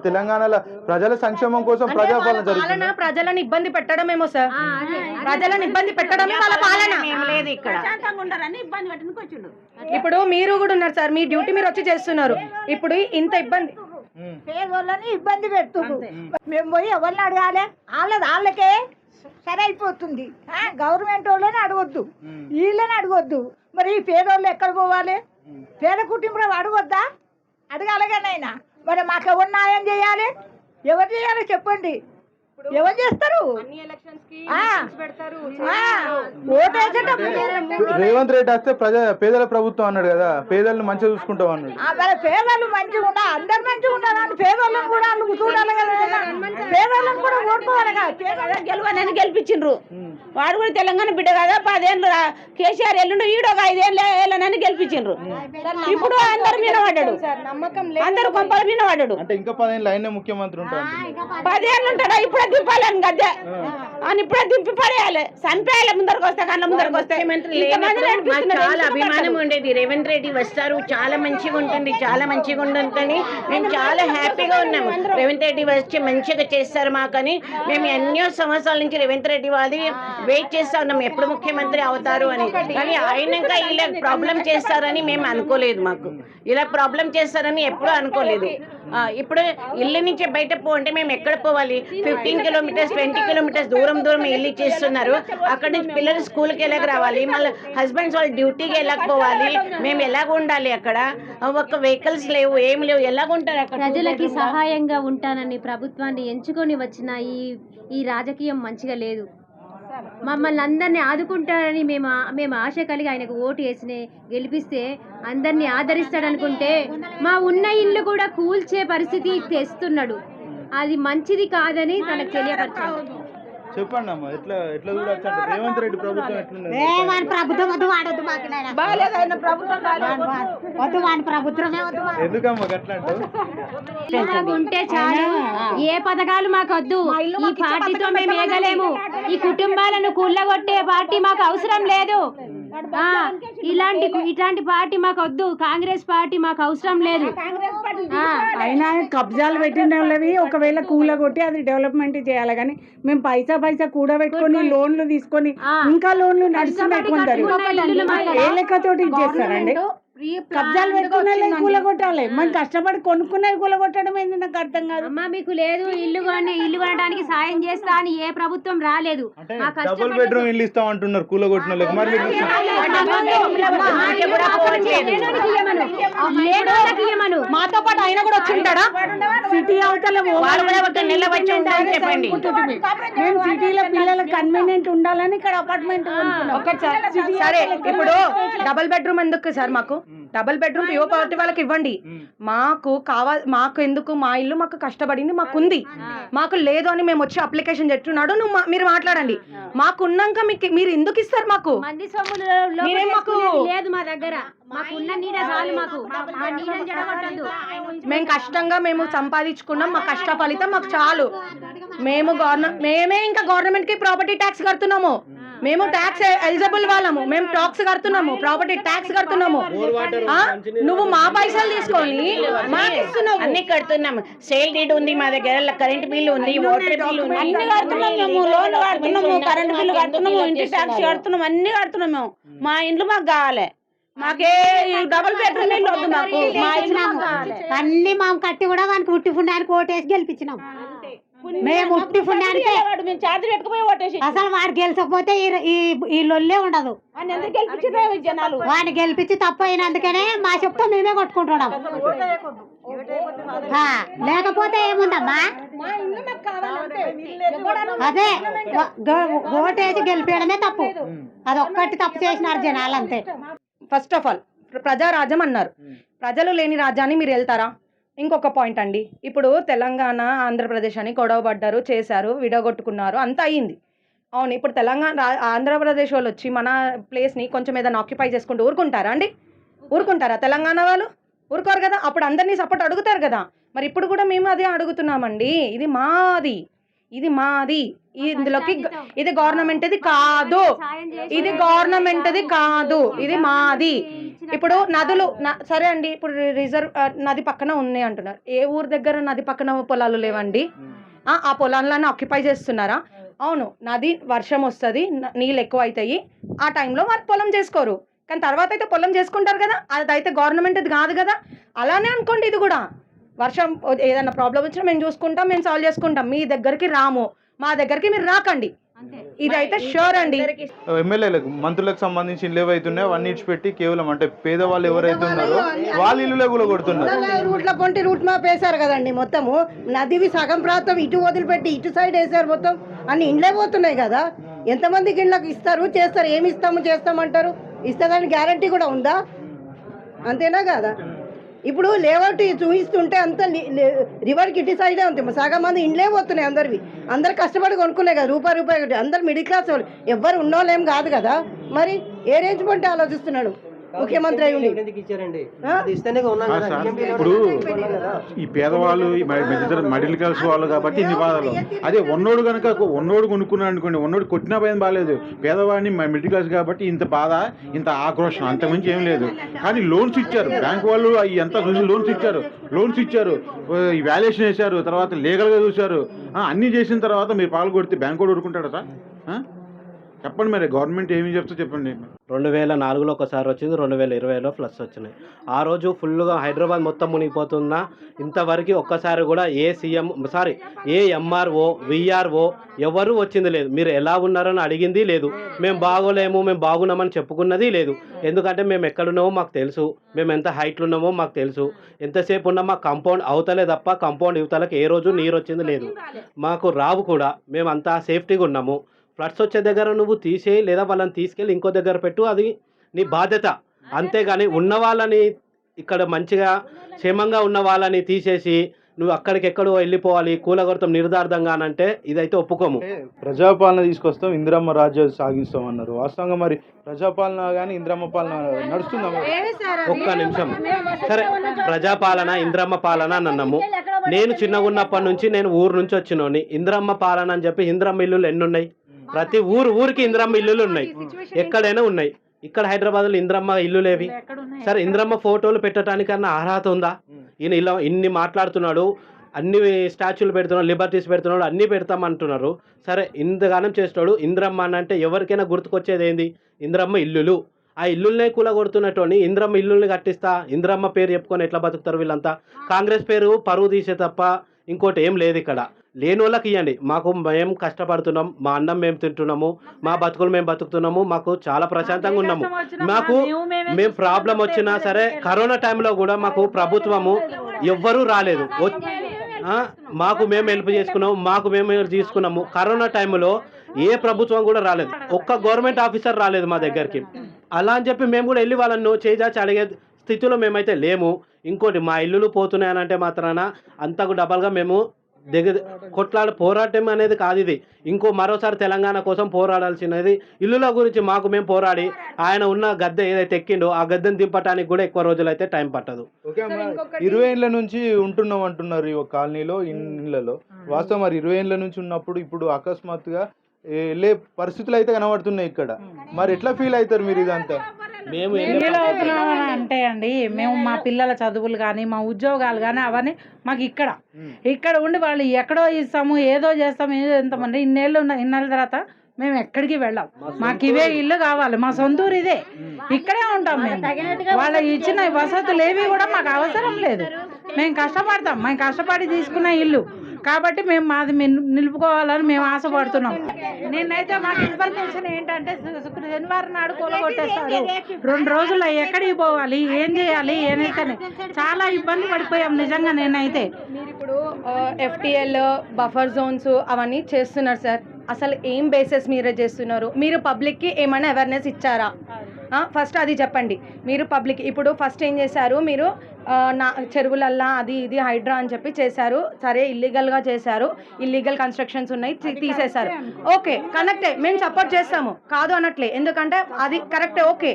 తెలంగాణలో ప్రజల సంక్షేమం కోసం ప్రజాపాలన పాలన జరుగుతుంది. ప్రజలను ఇబ్బంది పెట్టడమేమో సార్? ప్రజలను ఇబ్బంది పెట్టడమే వాళ్ళ పాలన. లేదు ఇక్కడ. ఇప్పుడు మీరు కూడా ఉన్నారు సార్ మీ డ్యూటీ మీరు వచ్చి చేస్తున్నారు. ఇప్పుడు ఇంత ఇబ్బంది. పేదోళ్ళని ఇబ్బంది పెడుతున్నారు మేము పోయి ఎవరిని అడగాలి? వాళ్ళది వాళ్ళకే సరే అయిపోతుంది ఆ, గవర్నమెంట్ వాళ్ళని అడగొద్దు. వీళ్ళని అడగొద్దు. మరి ఈ పేదోళ్ళు ఎక్కడ పోవాలి? పేద కుటుంబం అడగొద్దా? అడగాలిగానైనా మరి మాకు ఎవరు న్యాయం చేయాలి? ఎవరు చేయాలి చెప్పండి. ఎవరు చేస్తారు? రేవంత్ రెడ్డి వస్తే ప్రజా పేదల ప్రభుత్వం అన్నాడు కదా పేదలను మంచిగా చూసుకుంటాం అన్నాడు. ఆ, మరి పేదలు మంచిగా ఉండాలి అందరు మంచిగా ఉండాలని పేదోళ్ళని కూడా నువ్వు చూడాలి కదా. పేదోళ్ళని కూడా ఓడుకోవాలి కదా. గెలవనని గెలిపించిండ్రు వాడు కూడా తెలంగాణ బిడ్డ కదా? పదేళ్ళు రా- కేసీఆర్ ఎల్లుండి ఈడు ఒక ఐదేళ్ళు వెళ్ళనని గెలిపించిండ్రు. ఇప్పుడు అందరు మీద పడ్డాడు. నమ్మకం అందరు కొంపల మీద పడ్డాడు. అంటే ఇంకా పదిహేను లైన్ ముఖ్యమంత్రి ఉంటాడు పదేళ్ళు ఉంటాడా? ఇప్పుడే దింపాలని గద్దె. అని ఇప్పుడే దింపి పడేయాలి. చంపేయాలి ముందరకు వస్తే కళ్ళ ముందరకు వస్తే. చాలా అభిమానం ఉండేది. రేవంత్ రెడ్డి వస్తారు చాలా మంచిగా ఉంటుంది చాలా మంచిగా ఉంటుంది మేము చాలా హ్యాపీగా ఉన్నాము. రేవంత్ రెడ్డి వచ్చి మంచిగా చేస్తారు మాకని. మేము ఎన్నో సంవత్సరాల నుంచి రేవంత్ రెడ్డి వాది వెయిట్ చేస్తా ఉన్నాం. ఎప్పుడు ముఖ్యమంత్రి అవుతారు అని. కానీ అయినాక ఇలా ప్రాబ్లం చేస్తారని మేము అనుకోలేదు మాకు. ఇలా ప్రాబ్లం చేస్తారని ఎప్పుడూ అనుకోలేదు. ఇప్పుడు ఇల్లు నుంచి బయట పో అంటే మేము ఎక్కడ పోవాలి? ఫిఫ్టీన్ కిలోమీటర్స్ ట్వంటీ కిలోమీటర్స్ దూరం దూరం ఇల్లు చేస్తున్నారు అక్కడ నుంచి పిల్లలు స్కూల్కి ఎలాగ రావాలి? మళ్ళీ హస్బెండ్స్ వాళ్ళు డ్యూటీకి ఎలాగ మేము ఎలాగ ఉండాలి అక్కడ? ఒక వెహికల్స్ లేవు ఏం లేవు. ఎలాగ ఉంటారు అక్కడ? ప్రజలకి సహాయంగా ఉంటానని ప్రభుత్వాన్ని ఎంచుకొని వచ్చిన ఈ ఈ రాజకీయం మంచిగా లేదు. మమ్మల్ని అందరినీ ఆదుకుంటారని మేము మేము ఆశ కలిగి ఆయనకు ఓటు వేసి గెలిపిస్తే అందరినీ ఆదరిస్తాడనుకుంటే మా ఉన్న ఇల్లు కూడా కూల్చే పరిస్థితి తెస్తున్నాడు. అది మంచిది కాదని తనకు తెలియపరచాలి చెప్పండి అమ్మా ఎట్లా ఎట్లా చూడొచ్చు అంటే? రేవంత్ రెడ్డి ప్రభుత్వం ఎట్లున్నది ప్రభుత్వం వద్దు వాడొద్దు మాకు నాయన. ప్రభుత్వం వద్దు. ప్రభుత్వమే వద్దు. ఎందుకమ్మా గట్లా ఉంటే చాలు. ఏ పథకాలు మాకు వద్దు. ఈ పార్టీతో మేము ఏగలేము ఈ కుటుంబాలను కూల్లగొట్టే పార్టీ మాకు అవసరం లేదు. ఇలాంటి ఇట్లాంటి పార్టీ మాకు వద్దు. కాంగ్రెస్ పార్టీ మాకు అవసరం లేదు. అయినా కబ్జాలు పెట్టిన వాళ్ళవి ఒకవేళ కూలగొట్టి అది డెవలప్మెంట్ చేయాలి. కానీ మేము పైసా పైసా కూడబెట్టుకొని లోన్లు తీసుకొని. ఇంకా లోన్లు నడుస్తున్నాయి కొందరు ఏ లెక్కతోటి ఇచ్చేస్తారండి కబ్జాలు పెట్టుకునే కూలగొట్టాలి మనం కష్టపడి కొనుక్కునేవి కూలగొట్టడం ఏంది నాకు అర్థం కాదు అమ్మా మీకు లేదు ఇల్లు కొని ఇల్లు కొనడానికి సాయం చేస్తా అని ఏ ప్రభుత్వం రాలేదు అంటే మా డబుల్ కష్టపడ్డ బెడ్రూమ్ ఇల్లు ఇస్తాం అంటున్నారు కూల కొట్టిన వాళ్ళకి మరి మీరు లేనోళ్ళకి ఇయ్యమను. మాతో పాటు ఆయన కూడా వచ్చి ఉంటాడా? సిటీ అవతల చెప్పండి. మేము సిటీలో పిల్లలకు కన్వీనియంట్ ఉండాలని ఇక్కడ అపార్ట్మెంట్ సరే. ఇప్పుడు డబుల్ బెడ్రూమ్ ఎందుకు సార్ మాకు? డబుల్ బెడ్రూమ్ పిఓ పార్టీ వాళ్ళకి ఇవ్వండి. మాకు కావాలి మాకు ఎందుకు మా ఇల్లు మాకు కష్టపడింది మాకు ఉంది మాకు లేదు అని మేము వచ్చి అప్లికేషన్ చెప్తున్నాడు నువ్వు మా- మీరు మాట్లాడండి. మాకున్నాక మీకు మీరు ఎందుకు ఇస్తారు మాకు? మీరేం మాకు- వేసుకునేది లేదు మా దగ్గర. మాకు మాకు. మేము కష్టంగా మేము సంపాదించుకున్నాం మా కష్ట ఫలితం మాకు చాలు. మేము గవర్నమెంట్ మేమే ఇంకా గవర్నమెంట్కి ప్రాపర్టీ ట్యాక్స్ కడుతున్నాము మేము ట్యాక్స్ ఎలిజిబుల్ వాళ్ళము. మేము టాక్స్ కడుతున్నాము. ప్రాపర్టీ ట్యాక్స్ కడుతున్నాము? నువ్వు మా పైసలు తీసుకొని అన్ని కడుతున్నాం సేల్ డీడ్ ఉంది మా దగ్గర కరెంట్ బిల్ ఉంది వాటర్ ఉంది. అన్ని కడుతున్నాం మేము. లోన్లు కడుతున్నాము కరెంట్ బిల్లు కడుతున్నాము ఇంటి ట్యాక్స్ కడుతున్నాము అన్ని కడుతున్నాము మేము. మా ఇండ్లు మాకు కావాలి. మాకే ఈ డబుల్ బెడ్రూమ్ ఇల్లు వద్దు మాకు. అన్ని మాకు కట్టి కూడా వానికి ఉట్టి పుణ్యానికి ఓటేసి గెలిపించినాం. మేము ఉట్టి పుణ్యానికి. వాడు మేము ఛార్జ్ పెట్టుకుపోయి ఓటేసి. అసలు వాడు గెలిచకపోతే ఈ- లొల్లే ఉండదు. ఎందుకు గెలిపించారు జనాలు? వాడిని గెలిపించి తప్పు అయినందుకనే మా చెప్తా మేమే కొట్టుకుంటున్నాం. లేకపోతే ఏముందమ్మా? అదే ఓటేసి గెలిపేయడమే తప్పు. అదొక్కటి తప్పు చేసినారు జనాలు అంతే ఫస్ట్ ఆఫ్ ఆల్ ప్రజారాజ్యం అన్నారు. ప్రజలు లేని రాజ్యాన్ని మీరు వెళ్తారా? ఇంకొక పాయింట్ అండి. ఇప్పుడు తెలంగాణ ఆంధ్రప్రదేశ్ అని గొడవ పడ్డారు చేశారు విడగొట్టుకున్నారు అంత అయ్యింది. అవును ఇప్పుడు తెలంగాణ ఆంధ్రప్రదేశ్ వాళ్ళు వచ్చి మన ప్లేస్ని కొంచెం ఏదైనా ఆక్యుపై చేసుకుంటూ ఊరుకుంటారా అండి? ఊరుకుంటారా? తెలంగాణ వాళ్ళు? ఊరుకోరు కదా అప్పుడు అందరినీ సపోర్ట్ అడుగుతారు కదా. మరి ఇప్పుడు కూడా మేము అదే అడుగుతున్నామండి. ఇది మాది ఇది మాది. ఇందులోకి ఇది గవర్నమెంట్ ఇది కాదు. ఇది గవర్నమెంట్ ఇది కాదు. ఇది మాది. ఇప్పుడు నదులు న- సరే అండి ఇప్పుడు రిజర్వ్ నది పక్కన ఉన్నాయి అంటున్నారు. ఏ ఊరు దగ్గర నది పక్కన పొలాలు లేవండి? ఆ, ఆ పొలాలను ఆక్యుపై చేస్తున్నారా? అవును. నది వర్షం వస్తుంది నీళ్ళు ఎక్కువ అవుతాయి ఆ టైంలో వాళ్ళు పొలం చేసుకోరు. కానీ తర్వాత అయితే పొలం చేసుకుంటారు కదా అదైతే గవర్నమెంట్ ఇది కాదు కదా. అలానే అనుకోండి ఇది కూడా. వర్షం ఏదైనా ప్రాబ్లం వచ్చినా మేము చూసుకుంటాం మేము సాల్వ్ చేసుకుంటాం. మీ దగ్గరికి రాము. మా దగ్గరికి మీరు రాకండి. ఇదైతే షూర్ అండి ఎమ్మెల్యేలకు మంత్రులకు సంబంధించి ఇల్లు ఏవైతున్నాయో అవన్నీ ఇచ్చిపెట్టి కేవలం అంటే పేదవాళ్ళు ఎవరైతే ఉన్నారో వాళ్ళ ఇల్లులే కూడా కొడుతున్నారు. రూట్ల పొంటి రూట్ మ్యాప్ వేశారు కదండి మొత్తము. నదివి సగం ప్రాంతం ఇటు వదిలిపెట్టి ఇటు సైడ్ వేశారు మొత్తం. అన్ని ఇండ్లే పోతున్నాయి కదా. ఎంతమందికి ఇళ్ళకి ఇస్తారు చేస్తారు ఏమి ఇస్తాము చేస్తామంటారు? ఇస్తుందని గ్యారంటీ కూడా ఉందా? అంతేనా కదా? ఇప్పుడు లేఅవుట్ చూపిస్తుంటే అంత రివర్కి ఇటు సైడే ఉంది సగం మంది ఇండ్లే పోతున్నాయి అందరివి. అందరు కష్టపడి కొనుక్కునే కదా రూపాయి రూపాయి ఒకటి. అందరు మిడిల్ క్లాస్ వాళ్ళు. ఎవ్వరు ఉన్నోళ్ళేం కాదు కదా. మరి ఏ రేంజ్ పంటే ఆలోచిస్తున్నాడు? ముఖ్యమంత్రి అయి ఉండి ఆ? ఆ సార్, ఇప్పుడు ఈ పేదవాళ్ళు మిడిల్ క్లాస్ వాళ్ళు కాబట్టి ఇన్ని బాధలు. అదే ఉన్నోడు కనుక ఉన్నోడు కొనుక్కున్నాడు అనుకోండి ఉన్నోడు కొట్టినా భయం బాగాలేదు పేదవాడిని మ- మిడిల్ క్లాస్ కాబట్టి ఇంత బాధ ఇంత ఆక్రోషం అంతకుమించి ఏం లేదు. కానీ లోన్స్ ఇచ్చారు. బ్యాంక్ వాళ్ళు అవి ఎంత చూసి లోన్స్ ఇచ్చారు. లోన్స్ ఇచ్చారు. ఈ వాల్యుయేషన్ వేశారు. తర్వాత లీగల్గా చూశారు. అన్నీ చేసిన తర్వాత మీరు పాలు కొడితే బ్యాంక్ కూడా ఊరుకుంటాడా సార్? ఆ? చెప్పండి మరి గవర్నమెంట్ ఏమి చెప్తా చెప్పండి. రెండు వేల నాలుగులో ఒకసారి వచ్చింది రెండు వేల ఇరవైలో ఫ్లస్ వచ్చినాయి. ఆ రోజు ఫుల్గా హైదరాబాద్ మొత్తం మునిగిపోతున్నా. ఇంతవరకు ఒక్కసారి కూడా ఏ సీఎం సారీ ఏ ఎంఆర్ఓ విఆర్ఓ ఎవరు వచ్చింది లేదు. మీరు ఎలా ఉన్నారని అడిగింది లేదు. మేము బాగోలేము మేము బాగున్నామని చెప్పుకున్నది లేదు. ఎందుకంటే మేము ఎక్కడున్నామో మాకు తెలుసు. మేము ఎంత హైట్లు ఉన్నామో మాకు తెలుసు. ఎంతసేపు ఉన్నా మా కంపౌండ్ అవతలే తప్ప కంపౌండ్ ఇవతలకు ఏ రోజు నీరు వచ్చింది లేదు. మాకు రావు కూడా. మేము అంతా సేఫ్టీగా ఉన్నాము. ఫ్లడ్స్ వచ్చే దగ్గర నువ్వు తీసేయి లేదా వాళ్ళని తీసుకెళ్ళి ఇంకో దగ్గర పెట్టు అది నీ బాధ్యత. అంతేగాని ఉన్న వాళ్ళని ఇక్కడ మంచిగా క్షేమంగా ఉన్న వాళ్ళని తీసేసి నువ్వు అక్కడికి ఎక్కడో వెళ్ళిపోవాలి కూలగొడతాం నిర్దార్థంగా అని అంటే ఇదైతే ఒప్పుకోము. ప్రజాపాలన తీసుకొస్తాం ఇందిరమ్మ రాజ్యం సాగిస్తాం అన్నారు వాస్తవంగా మరి ప్రజాపాలన కానీ ఇందిరమ్మ పాలన నడుస్తుందా? ఒక్క నిమిషం. సరే ప్రజాపాలన ఇంద్రమ్మ పాలన అని అన్నాము. నేను చిన్నగా ఉన్నప్పటి నుంచి నేను ఊరు నుంచి వచ్చినోని. ఇంద్రమ్మ పాలన అని చెప్పి ఇంద్రమ్మ ఇల్లులు ఎన్ని ఉన్నాయి ప్రతి ఊరు ఊరికి ఇంద్రమ్మ ఇల్లులు ఉన్నాయి. ఎక్కడైనా ఉన్నాయి. ఇక్కడ హైదరాబాద్లో ఇంద్రమ్మ ఇల్లులేవి. సరే ఇంద్రమ్మ ఫోటోలు పెట్టడానికన్నా అర్హత ఉందా? ఈయన ఇలా ఇన్ని మాట్లాడుతున్నాడు అన్ని స్టాచ్యూలు పెడుతున్నాడు లిబర్టీస్ పెడుతున్నాడు అన్నీ పెడతామంటున్నారు. సరే ఇంతగానం చేస్తున్నాడు ఇంద్రమ్మ అని అంటే ఎవరికైనా గుర్తుకొచ్చేది ఏంది? ఇంద్రమ్మ ఇల్లులు. ఆ ఇల్లుల్నే కూలగొడుతున్నట్టుని ఇంద్రమ్మ ఇల్లుల్ని కట్టిస్తా. ఇంద్రమ్మ పేరు చెప్పుకొని ఎట్లా బతుకుతారు వీళ్ళంతా? కాంగ్రెస్ పేరు పరువు తీసే తప్ప ఇంకోటి ఏం లేదు ఇక్కడ. లేని వాళ్ళకి ఇవ్వండి మాకు మేము కష్టపడుతున్నాం మా అన్నం మేము తింటున్నాము మా బతుకులు మేము బతుకుతున్నాము మాకు చాలా ప్రశాంతంగా ఉన్నాము. మాకు మేము ప్రాబ్లం వచ్చినా సరే కరోనా టైంలో కూడా మాకు ప్రభుత్వము ఎవ్వరూ రాలేదు. మాకు మేము హెల్ప్ చేసుకున్నాము మాకు మేము తీసుకున్నాము. కరోనా టైంలో ఏ ప్రభుత్వం కూడా రాలేదు. ఒక్క గవర్నమెంట్ ఆఫీసర్ రాలేదు మా దగ్గరికి. అలా అని చెప్పి మేము కూడా వెళ్ళి వాళ్ళను చేజాచి అడిగే స్థితిలో మేమైతే లేము. ఇంకోటి మా ఇల్లులు పోతున్నాయనంటే మాత్రాన అంతకు డబల్గా మేము దగ్గర కొట్లాడ పోరాటం అనేది కాదు ఇది. ఇంకో మరోసారి తెలంగాణ కోసం పోరాడాల్సినది ఇల్లుల గురించి మాకు మేము పోరాడి ఆయన ఉన్న గద్దె ఏదైతే ఎక్కిండో ఆ గద్దెను దింపడానికి కూడా ఎక్కువ రోజులైతే టైం పట్టదు. ఇరవై ఏళ్ళ నుంచి ఉంటున్నాం అంటున్నారు ఈ ఒక కాలనీలో ఇళ్ళలో వాస్తవం మరి ఇరవై ఏళ్ళ నుంచి ఉన్నప్పుడు ఇప్పుడు అకస్మాత్తుగా ఏ- వెళ్ళే పరిస్థితులు అయితే కనబడుతున్నాయి ఇక్కడ. మరి ఎట్లా ఫీల్ అవుతారు మీరు ఇదంతా? మేము ఫీల్ అవుతున్నామని అంటే అండి మేము మా పిల్లల చదువులు కానీ మా ఉద్యోగాలు కానీ అవన్నీ మాకు ఇక్కడ. ఇక్కడ ఉండి వాళ్ళు ఎక్కడో ఇస్తాము ఏదో చేస్తాము ఏదో ఎంతమంది. ఇన్నేళ్ళు ఉన్న ఇన్నేళ్ళ తర్వాత మేము ఎక్కడికి వెళ్ళాం. మాకు ఇవే ఇల్లు కావాలి మా సొంత ఊరు ఇదే ఇక్కడే ఉంటాం మేము. వాళ్ళ ఇచ్చిన వసతులు ఏవి కూడా మాకు అవసరం లేదు. మేము కష్టపడతాం మేము కష్టపడి తీసుకున్న ఇల్లు. కాబట్టి మేము మాది మేము నిలుపుకోవాలని మేము ఆశపడుతున్నాం. నేనైతే మాకు ఇన్ఫర్మేషన్ ఏంటంటే శనివారం నాడు కూలగొట్టేస్తారు రెండు రోజుల్లో ఎక్కడికి పోవాలి? ఏం చేయాలి? ఏనైతే చాలా ఇబ్బంది పడిపోయాం నిజంగా నేనైతే. మీరు ఇప్పుడు ఎఫ్టిఎల్ బఫర్ జోన్స్ అవన్నీ చేస్తున్నారు సార్. అసలు ఏం బేసెస్ మీరే చేస్తున్నారు? మీరు పబ్లిక్కి ఏమైనా అవేర్నెస్ ఇచ్చారా? ఫస్ట్ అది చెప్పండి. మీరు పబ్లిక్ ఇప్పుడు ఫస్ట్ ఏం చేశారు? మీరు నా చెరువులల్లా అది ఇది హైడ్రా అని చెప్పి చేశారు. సరే ఇల్లీగల్గా చేశారు. ఇల్లీగల్ కన్స్ట్రక్షన్స్ ఉన్నాయి. తీసేశారు. ఓకే కరెక్టే మేము సపోర్ట్ చేస్తాము. కాదు అనట్లే. ఎందుకంటే అది కరెక్టే ఓకే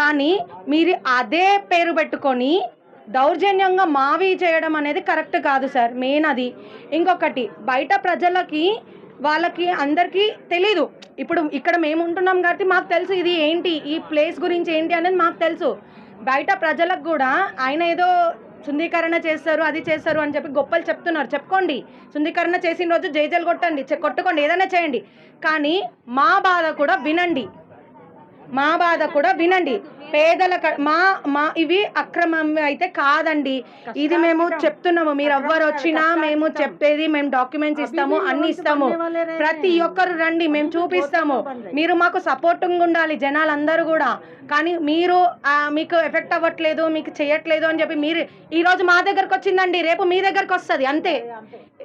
కానీ మీరు అదే పేరు పెట్టుకొని దౌర్జన్యంగా మావి చేయడం అనేది కరెక్ట్ కాదు సార్ మెయిన్ అది. ఇంకొకటి బయట ప్రజలకి వాళ్ళకి అందరికీ తెలీదు. ఇప్పుడు ఇక్కడ మేము ఉంటున్నాం కాబట్టి మాకు తెలుసు ఇది ఏంటి ఈ ప్లేస్ గురించి ఏంటి అనేది మాకు తెలుసు. బయట ప్రజలకు కూడా ఆయన ఏదో శుద్ధీకరణ చేస్తారు అది చేస్తారు అని చెప్పి గొప్పలు చెప్తున్నారు. చెప్పుకోండి. శుద్ధీకరణ చేసిన రోజు జైజలు కొట్టండి చె- కొట్టుకోండి ఏదైనా చేయండి. కానీ మా బాధ కూడా వినండి. మా బాధ కూడా వినండి. పేదల క- మా మా ఇవి అక్రమం అయితే కాదండి. ఇది మేము చెప్తున్నాము. మీరు ఎవ్వరు వచ్చినా మేము చెప్పేది మేము డాక్యుమెంట్స్ ఇస్తాము అన్ని ఇస్తాము. ప్రతి ఒక్కరు రండి. మేము చూపిస్తాము. మీరు మాకు సపోర్టింగ్ ఉండాలి జనాలందరూ కూడా. కానీ మీరు మీకు ఎఫెక్ట్ అవ్వట్లేదు మీకు చేయట్లేదు అని చెప్పి మీరు ఈ రోజు మా దగ్గరకు వచ్చిందండి. రేపు మీ దగ్గరకు వస్తుంది. అంతే.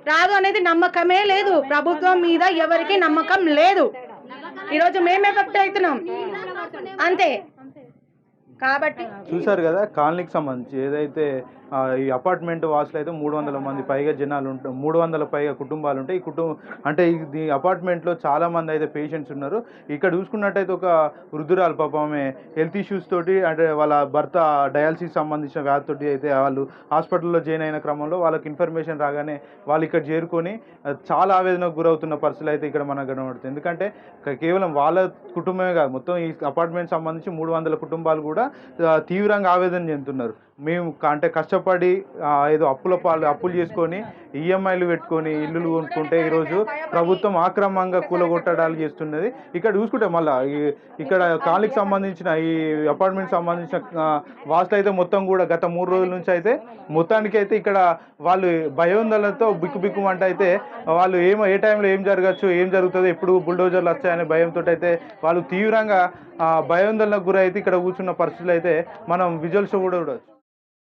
రాదు అనేది నమ్మకమే లేదు. ప్రభుత్వం మీద ఎవరికి నమ్మకం లేదు. ఈరోజు మేము ఎఫెక్ట్ అవుతున్నాం? అంతే. కాబట్టి చూసారు కదా కాలనీకి సంబంధించి ఏదైతే ఈ అపార్ట్మెంట్ వాసులు అయితే మూడు వందల మంది పైగా జనాలు ఉంటారు మూడు వందల పైగా కుటుంబాలు ఉంటాయి ఈ కుటుంబం అంటే ఈ అపార్ట్మెంట్లో చాలా మంది అయితే పేషెంట్స్ ఉన్నారు. ఇక్కడ చూసుకున్నట్టయితే ఒక వృద్ధురాలు పాపం ఆమె హెల్త్ ఇష్యూస్ తోటి అంటే వాళ్ళ భర్త డయాలసిస్ సంబంధించిన వ్యాధితోటి అయితే వాళ్ళు హాస్పిటల్లో జాయిన్ అయిన క్రమంలో వాళ్ళకి ఇన్ఫర్మేషన్ రాగానే వాళ్ళు ఇక్కడ చేరుకొని చాలా ఆవేదనకు గురవుతున్న పరిస్థితులు అయితే ఇక్కడ మనకు కనబడుతుంది. ఎందుకంటే కేవలం వాళ్ళ కుటుంబమే కాదు మొత్తం ఈ అపార్ట్మెంట్ సంబంధించి మూడు వందల కుటుంబాలు కూడా తీవ్రంగా ఆవేదన చెందుతున్నారు. మేము అంటే కష్టపడి ఏదో అప్పుల పాలు అప్పులు చేసుకొని ఈఎంఐలు పెట్టుకొని ఇల్లులు కొనుక్కుంటే ఈరోజు ప్రభుత్వం ఆక్రమంగా కూలగొట్టడాలు చేస్తున్నది. ఇక్కడ చూసుకుంటే మళ్ళీ ఇక్కడ కాలనీకి సంబంధించిన ఈ అపార్ట్మెంట్ సంబంధించిన వాసులు అయితే మొత్తం కూడా గత మూడు రోజుల నుంచి అయితే మొత్తానికి అయితే ఇక్కడ వాళ్ళు భయోందలతో బిక్కు బిక్కుమంట అయితే వాళ్ళు ఏమో ఏ టైంలో ఏం జరగచ్చు ఏం జరుగుతుందో ఎప్పుడు బుల్డోజర్లు వచ్చాయనే భయంతో అయితే వాళ్ళు తీవ్రంగా భయోందలకు గురైతే ఇక్కడ కూర్చున్న పరిస్థితులు అయితే మనం విజువల్స్ కూడా చూడవచ్చు.